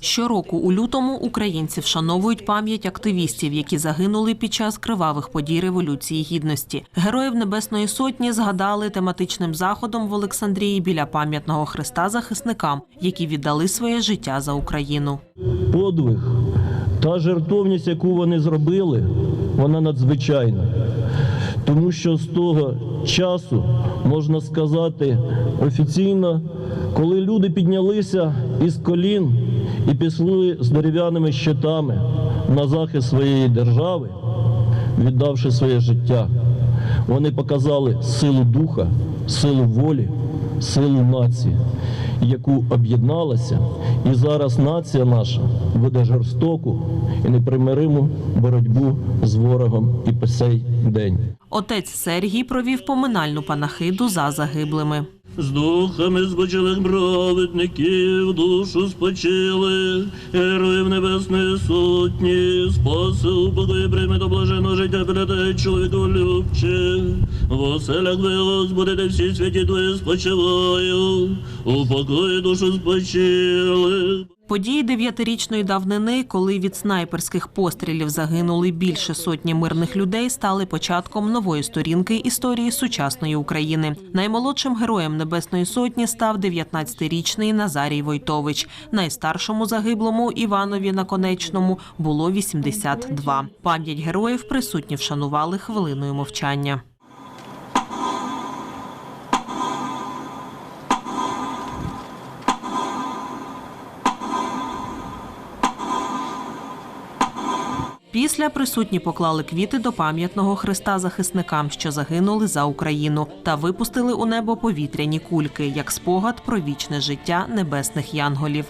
Щороку у лютому українці вшановують пам'ять активістів, які загинули під час кривавих подій Революції Гідності. Героїв Небесної Сотні згадали тематичним заходом в Олександрії біля пам'ятного хреста захисникам, які віддали своє життя за Україну. подвиг, та жертовність, яку вони зробили, вона надзвичайна. Тому що з того часу, можна сказати, офіційно, коли люди піднялися із колін і пішли з дерев'яними щитами на захист своєї держави, віддавши своє життя, вони показали силу духа, силу волі, силу нації, яку об'єдналася, і зараз нація наша веде жорстоку і непримириму боротьбу з ворогом і по сей день. Отець Сергій провів поминальну панахиду за загиблими. З духами збочилих праведників душу спочили, героїв небесної сотні, спаси упокої прийми до блаженого життя передай чоловіку любче. В оселях ви, будете всі святі Твої спочиваю, упокої душу спочили. Події дев'ятирічної давнини, коли від снайперських пострілів загинули більше сотні мирних людей, стали початком нової сторінки історії сучасної України. Наймолодшим героєм Небесної Сотні став 19-річний Назарій Войтович. Найстаршому загиблому Іванові Наконечному було 82. Пам'ять героїв присутні вшанували хвилиною мовчання. Після присутні поклали квіти до пам'ятного хреста захисникам, що загинули за Україну, та випустили у небо повітряні кульки як спогад про вічне життя небесних янголів.